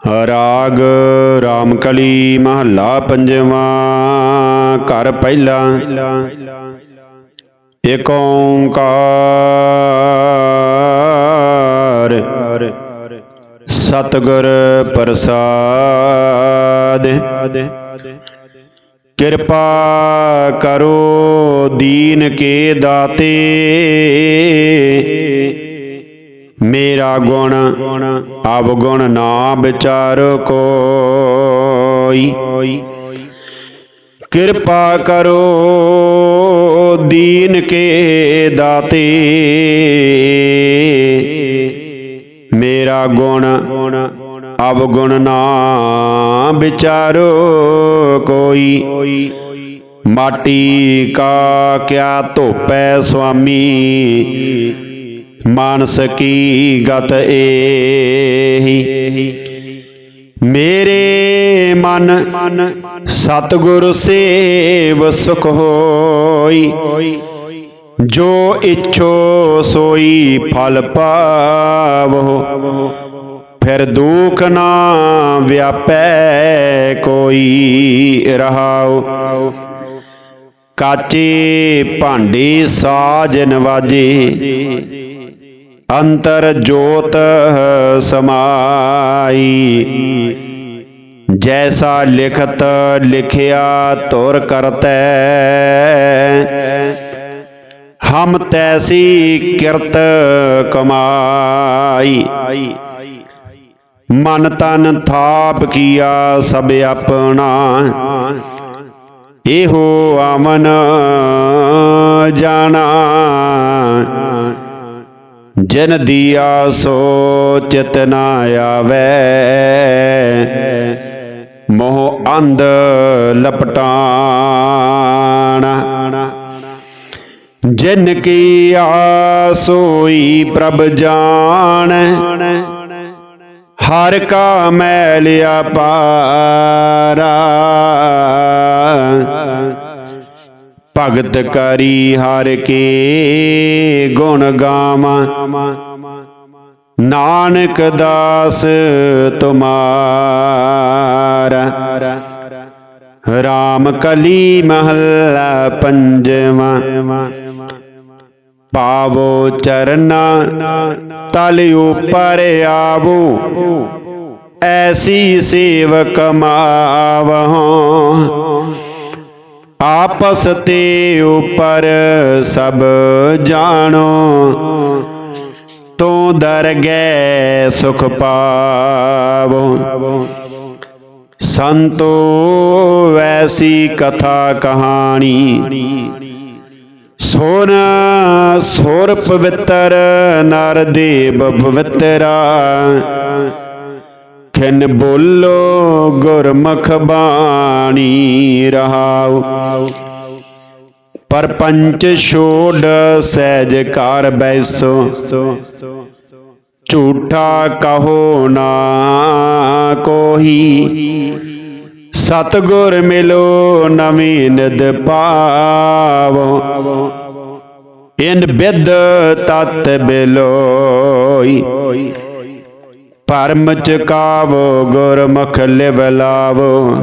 ਰਾਗ ਰਾਮਕਲੀ ਮਹੱਲਾ ਪੰਜਵਾਂ, ਘਰ ਪਹਿਲਾ। ਏਕ ਓੰਕਾਰ ਸਤਿਗੁਰ ਪ੍ਰਸਾਦ। ਕਿਰਪਾ ਕਰੋ ਦੀਨ ਕੇ ਦਾਤੇ। ਮੇਰਾ ਗੁਣ ਅਵਗੁਣ ਨਾ ਵਿਚਾਰ ਕੋਈ। ਕਿਰਪਾ ਕਰੋ ਦੀਨ ਕੇ ਦਾਤੇ। ਮੇਰਾ ਗੁਣ ਅਵਗੁਣ ਨਾ ਵਿਚਾਰੋ ਕੋਈ। ਮਾਟੀ ਕਾ ਕਿਆ ਧੋਪੈ ਸੁਆਮੀ। ਮਾਨਸ ਕੀ ਗਤ ਏਹੀ? ਮੇਰੇ ਮਨ ਸਤਿਗੁਰ ਸੇਵ ਸੁਖ ਹੋਈ। ਜੋ ਇਛੋ ਸੋਈ ਫਲ ਪਾਵੋ। ਫਿਰ ਦੁਖ ਨਾ ਵਿਆਪੈ ਕੋਈ ਰਹਾਉ। ਕਾਚੇ ਭਾਂਡੇ ਸਾਜ ਨਵਾਜੇ ਅੰਤਰ ਜੋਤ ਸਮਾਈ। ਜੈਸਾ ਲਿਖਤ ਲਿਖਿਆ ਤੁਰ ਕਰਤੈ। ਹਮ ਤੈਸੀ ਕਿਰਤ ਕਮਾਈ। ਮਨ ਤਨ ਥਾਪ ਕੀਆ ਸਭ ਆਪਣਾ। ਇਹੋ ਆਮਨ ਜਾਣਾ। ਜਿਨ ਦੀਆ ਸੋ ਚਿਤ ਨਾ ਆਵੇ। ਮੋਹ ਅੰਧ ਲਪਟਾਣਾ। ਜਿਨ ਕੀ ਆਸੋਈ ਪ੍ਰਭ ਜਾਣ। ਹਰ ਕਾ ਮੈਲਿਆ ਪਾਰਾ। ਭਗਤ ਕਰੀ ਹਰ ਕੇ ਗੁਣ ਗਾਵਾਂ। ਨਾਨਕ ਦਾਸ ਤੁਮਾਰਾ। ਰਾਮ ਕਲੀ ਮਹੱਲਾ ਪੰਜਵਾਂ। ਪਾਵੋ ਚਰਨਾ ਤਲ ਉਪਰ ਆਵੋ। ਐਸੀ ਸੇਵਕ ਮਾਵਹੁ। ਆਪਸ ਤੇ ਉਪਰ ਸਭ ਜਾਣੋ। ਤੂੰ ਦਰਗਹਿ ਸੁਖ ਪਾਵੋ। ਸੰਤੋ ਵੈਸੀ ਕਥਾ ਕਹਾਣੀ। ਸੋਨ ਸੋਰ ਪਵਿੱਤਰ ਨਰ ਦੇਵ ਪਵਿੱਤਰਾ। ਖਿਨ ਬੋਲੋ, ਗੁਰਮੁਖ ਬਾਣੀ ਰਹਾਉ। ਪਰਪੰਚ ਛੋੜ ਸਹਿਜ ਕਰ ਬੈਸੋ। ਝੂਠਾ ਕਹੋ ਨਾ ਕੋਹੀ। ਸਤਗੁਰ ਮਿਲੋ ਨਵੀਂ ਨਿਦ ਪਾਵੋ। ਇਨ ਬਿਦ ਤਤ ਬਿਲੋਈ। ਪਰਮ ਚਕਾਵੋ ਗੁਰਮੁਖ ਲਿਵ ਲਾਵੋ।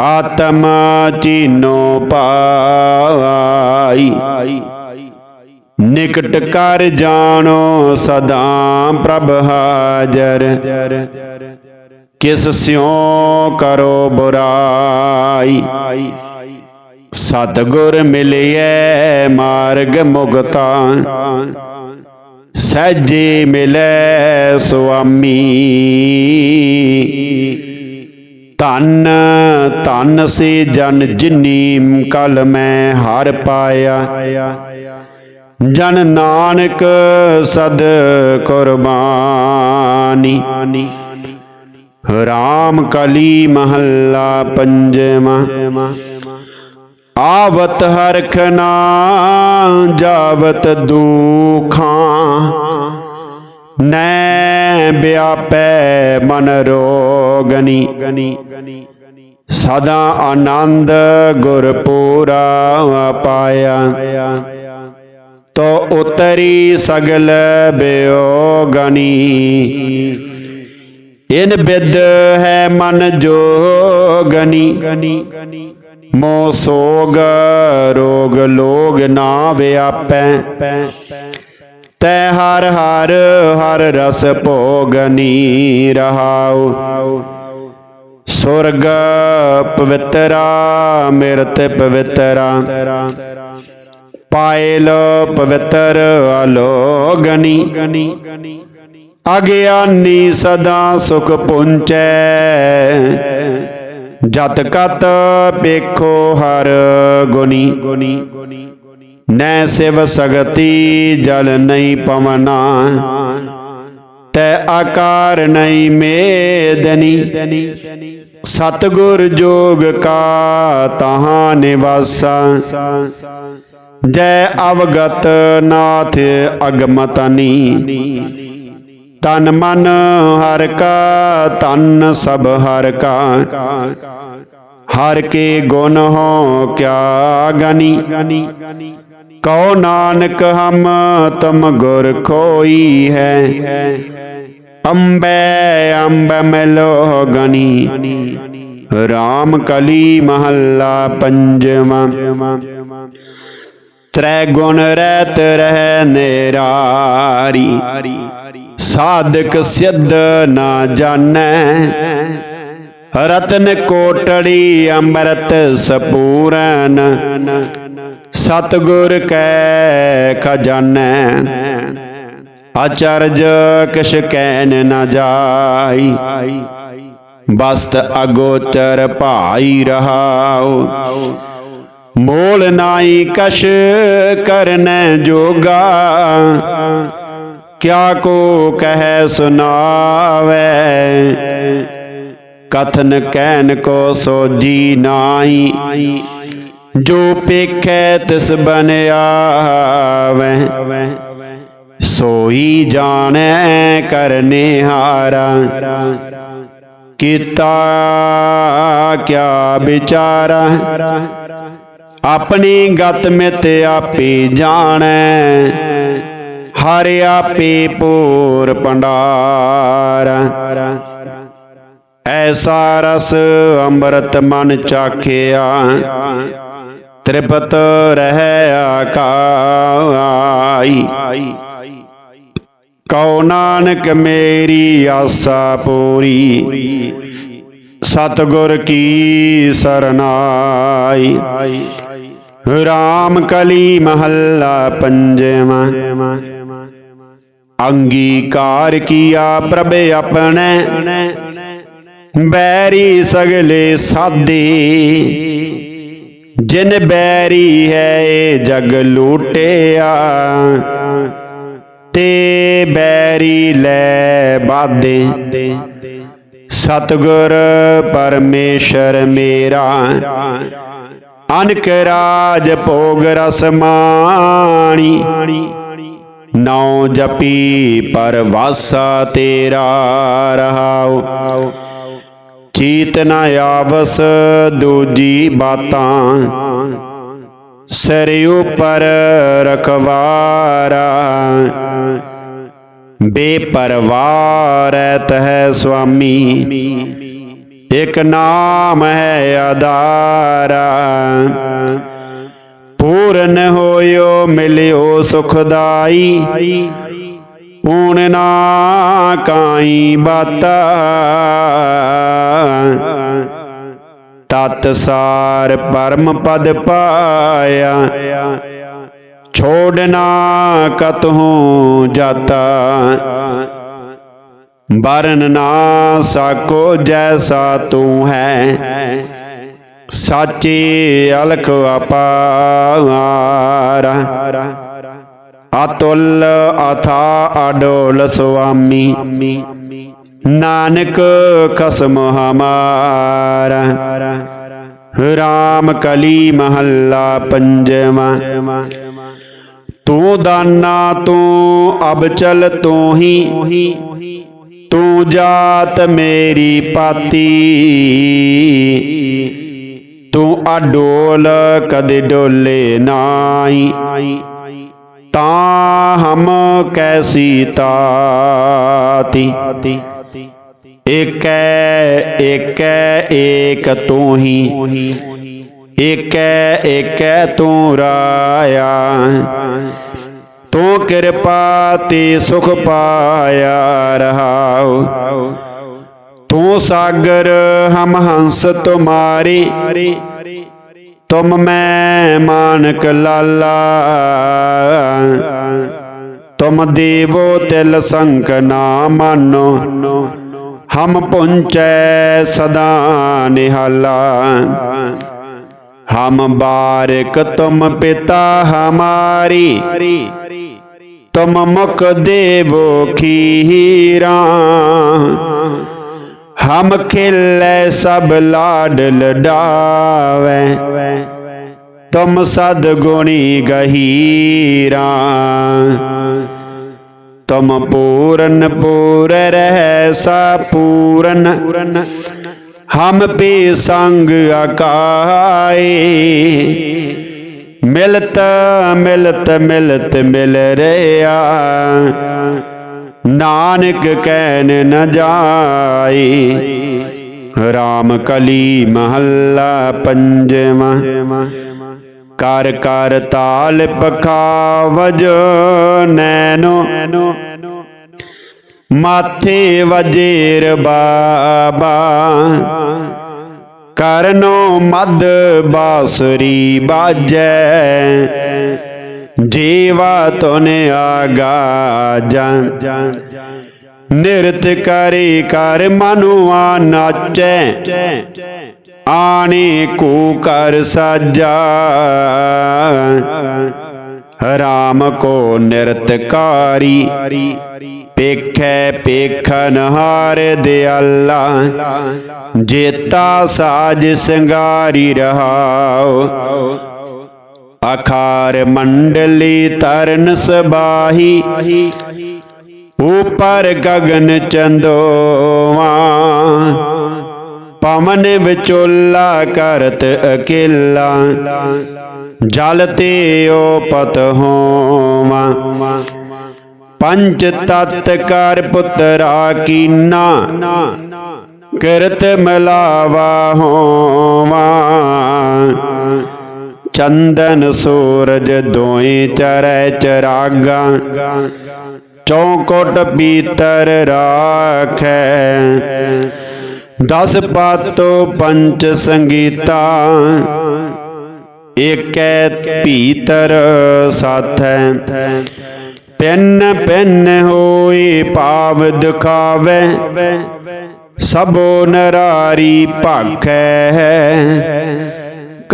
ਆਤਮ ਚੀਨੋ ਪਾਈ। ਨਿਕਟ ਕਰ ਜਾਣੋ ਸਦਾ ਪ੍ਰਭ ਹਾਜ਼ਰ। ਕਿਸ ਸਿਉ ਕਰੋ ਬੁਰਾਈ। ਸਤਗੁਰ ਮਿਲਿਐ ਮਾਰਗ ਮੁਗਤਾ। ਸਹਿਜੇ ਮਿਲੈ ਸੁਆਮੀ। ਧੰਨ ਧੰਨ ਸੇ ਜਨ ਜਿਨੀ ਕਲ ਮੈਂ ਹਰ ਪਾਇਆ। ਜਨ ਨਾਨਕ ਸਦ ਕੁਰਬਾਨੀ। ਰਾਮ ਕਲੀ ਮਹੱਲਾ ਪੰਜਵਾਂ। ਆਵਤ ਹਰਖਨਾ ਜਾਵਤ ਦੁਖਾਂ। ਨੈ ਵਿਆਪੈ ਮਨ ਰੋਗਨੀ। ਸਦਾ ਆਨੰਦ ਗੁਰ ਪੂਰਾ ਪਾਇਆ। ਤੋ ਉਤਰੀ ਸਗਲ ਬਿਯੋਗਨੀ ਇਨ ਬਿਦ ਹੈ ਮਨ ਜੋਗਨੀ। ਮੋ ਸੋਗ ਰੋਗ ਲੋਗ ਨਾ ਵਿਆਪੈ ਤੈ ਹਰ ਹਰ ਹਰ ਰਸ ਭੋਗਨੀ ਰਹਾਉ। ਸੁਰਗ ਪਵਿੱਤਰਾ, ਮਿਰਤ ਪਵਿੱਤਰਾ। ਪਾਇਲ ਪਵਿੱਤਰ ਅਲੋਗਨੀ ਅਗਿਆਨੀ ਸਦਾ ਸੁਖ ਪੁੰਚੈ। ਜਤ ਕਤ ਪੇਖੋ ਹਰ ਗੁਨੀ ਨੈ ਸਿਵ ਸਗਤੀ ਜਲ ਨਹੀਂ ਪਵਨਾ। ਤੈ ਆਕਾਰ ਨਹੀਂ ਮੇਦਨੀ। ਸਤਗੁਰ ਜੋਗ ਕਾ ਤਹਾਂ ਨਿਵਾਸਾ। ਜੈ ਅਵਗਤ ਨਾਥ ਅਗਮਤਨੀ। ਤਨ ਮਨ ਹਰ ਕਾ ਤਨ ਸਭ ਹਰ ਕਾ। ਹਰ ਕੇ ਗੁਣ ਹੋ ਕਿਆ ਗਨੀ। ਕਉ ਨਾਨਕ ਹਮ ਤਮ ਗੁਰ ਖੋਈ ਹੈ। ਅੰਬੈ, ਅੰਬ ਮਿਲੋ ਗਨੀ। ਰਾਮ ਕਲੀ ਮਹੱਲਾ ਪੰਜਵਾਂ। ਤ੍ਰੈ ਗੁਣ ਰਹਿਤ ਰਹਿ ਨੇਰਾਰੀ। ਸਾਧਕ ਸਿੱਧ ਨਾ ਜਾਣੈ। ਰਤਨ ਕੋਟੜੀ ਅੰਮ੍ਰਿਤ ਸਪੂਰਨ। ਸਤਗੁਰ ਕੈ ਖਜ਼ਾਨੈ। ਅਚਰਜ ਕਿਛ ਕਹਿਨ ਨਾ ਜਾਈ। ਬਸਤ ਅਗੋਚਰ ਭਾਈ ਰਹਾਉ। ਮੋਲ ਨਾਈ ਕਸ਼ ਕਰਨੈ ਜੋਗਾ। ਕਿਆ ਕੋ ਕਹਿ ਸੁਨਾਵੇ ਕਥਨ ਕਹਿਨ ਕੋ ਸੋਜੀ ਨਾਈ ਜੋ ਪੇਖੈ ਤਿਸ ਬਨਿਆਵੈ ਸੋਈ ਜਾਣੈ ਕਰਨੇ ਹਾਰਾ ਕੀਤਾ ਕਿਆ ਵਿਚਾਰਾ। ਆਪਣੀ ਗਤ ਮਿਤ ਆਪੇ ਜਾਣੈ। ਹਰ ਆਪੇ ਪੂਰ ਪੰਡਾਰ ਐਸਾ ਰਸ ਅੰਮ੍ਰਿਤ ਮਨ ਚਾਖਿਆ, ਤ੍ਰਿਪਤ ਰਹਿ ਆਕਾਈ। ਕਉ ਨਾਨਕ ਮੇਰੀ ਆਸਾ ਪੂਰੀ, ਸਤਗੁਰ ਕੀ ਸਰਨਾਈ। ਰਾਮ ਕਲੀ ਮਹੱਲਾ ਪੰਜਵਾਂ। ਅੰਗੀਕਾਰ ਕੀਆ ਪ੍ਰਭ ਆਪਣੇ। ਬੈਰੀ ਸਗਲੇ ਸਾਦੇ। ਜਿਨ ਬੈਰੀ ਹੈ ਇਹ ਜਗ ਲੂਟਿਆ। ਤੇ ਬੈਰੀ ਲੈ ਬਾਦੇ ਸਤਗੁਰ ਪਰਮੇਸ਼ਰ ਮੇਰਾ। ਅਨਕ ਰਾਜ ਭੋਗ ਰਸ ਮਾਣੀ। ਨੌ ਜਪੀ ਪਰਵਾਸਾ ਤੇਰਾ ਰਹਾਉ। ਚੀਤ ਨ ਆਵਸ ਦੂਜੀ ਬਾਤਾਂ। ਸਿਰ ਉਪਰ ਰਖਵਾਰਾ। ਬੇਪਰਵਾਰ ਹੈ ਸੁਆਮੀ। ਇਕ ਨਾਮ ਹੈ ਆਧਾਰਾ। ਪੂਰਨ ਹੋਇਓ, ਮਿਲਿਓ ਸੁਖਦਾਈ। ਊਣ ਨਾ ਕਾਈ ਬਾਤਾ। ਤਤ ਸਾਰ ਪਰਮ ਪਦ ਪਾਇਆ। ਛੋੜਨਾ ਕਤਹੂ ਜਾਤਾ। ਬਰਨ ਨਾ ਸਾਕੋ, ਜੈਸਾ ਤੂੰ ਹੈ। ਸਾਚੇ ਅਲਖ ਅਪਾਰ ਅਤੁਲ ਅਥਾ ਅਡੋਲ ਸੁਆਮੀ। ਨਾਨਕ ਖਸਮ ਹਮਾਰਾ। ਰਾਮ ਕਲੀ ਮਹੱਲਾ ਪੰਜਵਾਂ। ਤੂੰ ਦਾਨਾ, ਤੂੰ ਅਬ ਚਲ ਤੂੰ ਹੀ। ਤੂੰ ਜਾਤ ਮੇਰੀ ਪਾਤੀ। ਤੂੰ ਅਡੋਲ ਕਦੇ ਡੋਲੇ ਨਾਈ ਤਾਂ ਹਮ ਕੈਸੀ ਤਾਤੀ। ਏਕੈ ਏਕੈ, ਏਕ ਤੂੰ ਹੀ ਏਕੈ ਏਕੈ ਤੂੰ ਰਾਇਆ। ਤੂੰ ਕਿਰਪਾ ਤੇ ਸੁਖ ਪਾਇਆ ਰਹਾਉ ਤੂੰ ਸਾਗਰ, ਹਮ ਹੰਸ ਤੁਮਾਰੇ। ਤੁਮ ਮੈਂ ਮਾਨਕ ਲਾਲਾ। ਤੁਮ ਦੇਵੋ ਤਿਲ ਸੰਕ ਨਾ ਮਾਨੋ। ਹਮ ਪੁੰਚੈ ਸਦਾ ਨਿਹਾਲਾ। ਹਮ ਬਾਰਕ ਤੁਮ ਪਿਤਾ ਹਮਾਰੀ। ਤੁਮ ਮੁਖ ਦੇਵੋ ਖੀਰਾ। ਹਮ ਖਿਲੇ ਸਭ ਲਾਡ ਲਡਾਵੇ। ਤੁਮ ਸਦ ਗੁਣੀ ਗਹੀਰਾ। ਤੁਮ ਪੂਰਨ ਪੂਰ ਰਹਿ ਸਾ ਪੂਰਨ ਹਮ ਪੀ ਸੰਗ ਆਕਾਏ। ਮਿਲਤ ਮਿਲਤ ਮਿਲਤ ਮਿਲ ਰਿਆ। ਨਾਨਕ ਕਹਿਨ ਨ ਜਾਈ। ਰਾਮ ਕਲੀ ਮਹੱਲਾ ਪੰਜਵਾਂ। ਕਰ ਕਰ ਤਾਲ ਪਖਾਵਜ ਨੈਨੋ ਮਾਥੇ ਵਜੇਰ ਬਾਬਾ। ਕਰਨੋ ਮਦ ਬਾਸਰੀ ਬਾਜੈ। ਜੀਵਾ ਤੁਨ ਆਗਾ ਜਾਂ ਨਿਰਤ ਕਰੀ ਕਰ ਮਨੁਆ ਨਾਚੈ। ਆਣੀ ਕੂ ਕਰ ਸਾਜਾ। ਰਾਮ ਕੋ ਨਿਰਤਕਾਰੀ ਪੇਖੈ ਪੇਖਨ ਹਾਰ ਦਿਆਲਾ। ਜੇਤਾ ਸਾਜ ਸੰਗਾਰੀ ਰਹਾਉ ਅਖਾਰ ਮੰਡਲੀ ਤਰਨ ਸਬਾਹੀ, ਉਪਰ ਗਗਨ ਚੰਦੋਵਾ, ਪਵਨ ਵਿਚੋਲਾ ਕਰਤ ਅਕੇਲਾ, ਜਲ ਤੇ ਓਪਤ ਹੋਵਾ। ਪੰਜ ਤਤ ਕਰ ਪੁੱਤਰਾ ਕੀਨਾ, ਕਿਰਤ ਮਲਾਵਾ ਹੋਵਾ। ਚੰਦਨ ਸੂਰਜ ਦੋਏ ਚਰੈ ਚਰਾਗਾ ਚੌਕਟ ਪੀਤਰ ਰਾਖੈ। ਦਸ ਪਾਤੋ ਪੰਚ ਸੰਗੀਤਾ, ਏਕੈ ਪੀਤਰ ਸਾਥੈ। ਪਿੰਨ ਪਿੰਨ ਹੋਈ ਪਾਵ ਦਿਖਾਵੇ, ਸਭੋ ਨਰਾਰੀ ਭਾਖੈ।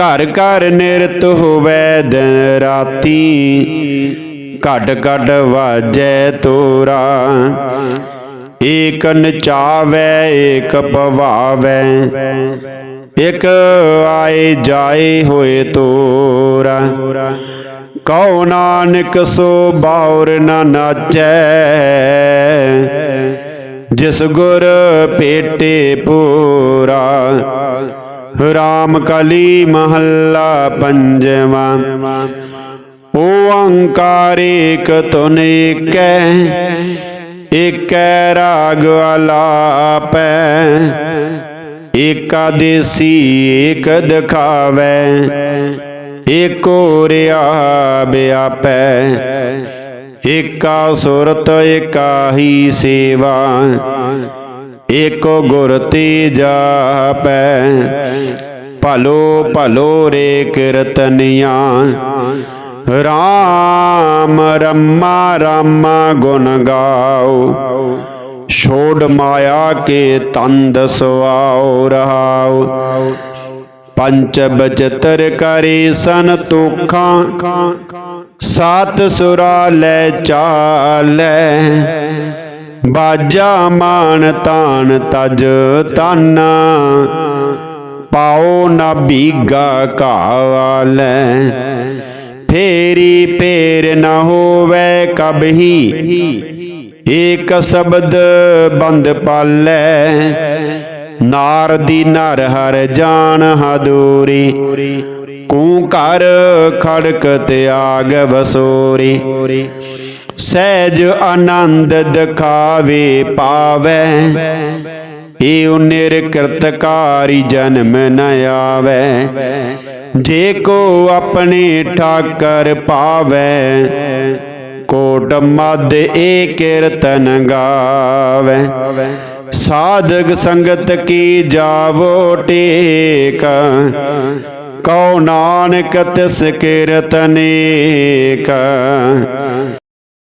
ਘਰ ਘਰ ਨਿਰਤ ਹੋਵੇ ਦਿਨ ਰਾਤੀ। ਘਟ ਘਟ ਵਾਜੈ ਤੋਰਾ। ਏਕ ਨਚਾਵੇ ਏਕ ਪਵਾਵੇ ਇਕ ਆਏ ਜਾਏ ਹੋਏ ਤੋਰਾ। ਕਉ ਨਾਨਕ ਸੋ ਬਾਉਰ ਨਾ ਨਾਚੈ। ਜਿਸ ਗੁਰ ਪੇਟੇ ਪੂਰਾ। ਰਾਮ ਕਲੀ ਮਹੱਲਾ ਪੰਜਵਾ ਓੰਕਾਰ ਏਕ ਤੁਨ ਏਕੈ ਏਕੈ ਰਾਗ ਆਲਾਪੈ ਏਕਾਦੇਸੀ ਏਕ ਦਿਖਾਵੇ ਏਕੋ ਰਿਆ ਬਿਆਪੈ ਏਕਾ ਸੁਰਤ ਏਕਾ ਹੀ ਸੇਵਾ ਏਕੋ ਗੁਰ ਤੇ ਜਾਪੈ ਭਲੋ ਭਲੋ ਰੇ ਕੀਰਤਨੀਆਂ। ਰਾਮ ਰਮਾ ਰਾਮਾ ਗੁਣ ਗਾਓ। ਛੋੜ ਮਾਇਆ ਕੇ ਤੰਦ ਸੁਆਉ ਰਹਾਉ ਪੰਚ ਬਚਤਰ ਕਰੀ ਸੰਤੋਖਾਂ ਸਾਤ ਸੁਰਾ ਲੈ ਚਾਲੈ। ਬਾਜਾ ਮਾਨ ਤਾਨ ਤਜ ਤਾਨਾ। ਪਾਉ ਨਾ ਬੀਗਾ ਕਾਵਾਲੈ ਫੇਰੀ ਪੇਰ ਨਾ ਹੋਵੇ ਕਬਹੀ ਏਕ ਸ਼ਬਦ ਬੰਦ ਪਾਲੈ। ਨਾਰ ਦੀ ਨਰ ਹਰ ਜਾਣ ਹਦੂਰੀ। ਕੂ ਘਰ ਖੜਕ ਤਿਆਗ ਵਸੋਰੀ। ਸਹਿਜ ਆਨੰਦ ਦਿਖਾਵੇ ਪਾਵੇ। ਏਉ ਨਿਰਕ੍ਰਿਤਕਾਰੀ ਜਨਮ ਨ ਆਵੈ। ਜੇ ਕੋ ਆਪਣੇ ਠਾਕਰ ਪਾਵੈ, ਕੋਟ ਮਦ ਏ ਕੀਰਤਨ ਗਾਵੈ। ਸਾਧਕ ਸੰਗਤ ਕੀ ਜਾਵੋ ਟੇਕ, ਕਉ ਨਾਨਕ ਤਿਸ ਕੀਰਤਨੇਕ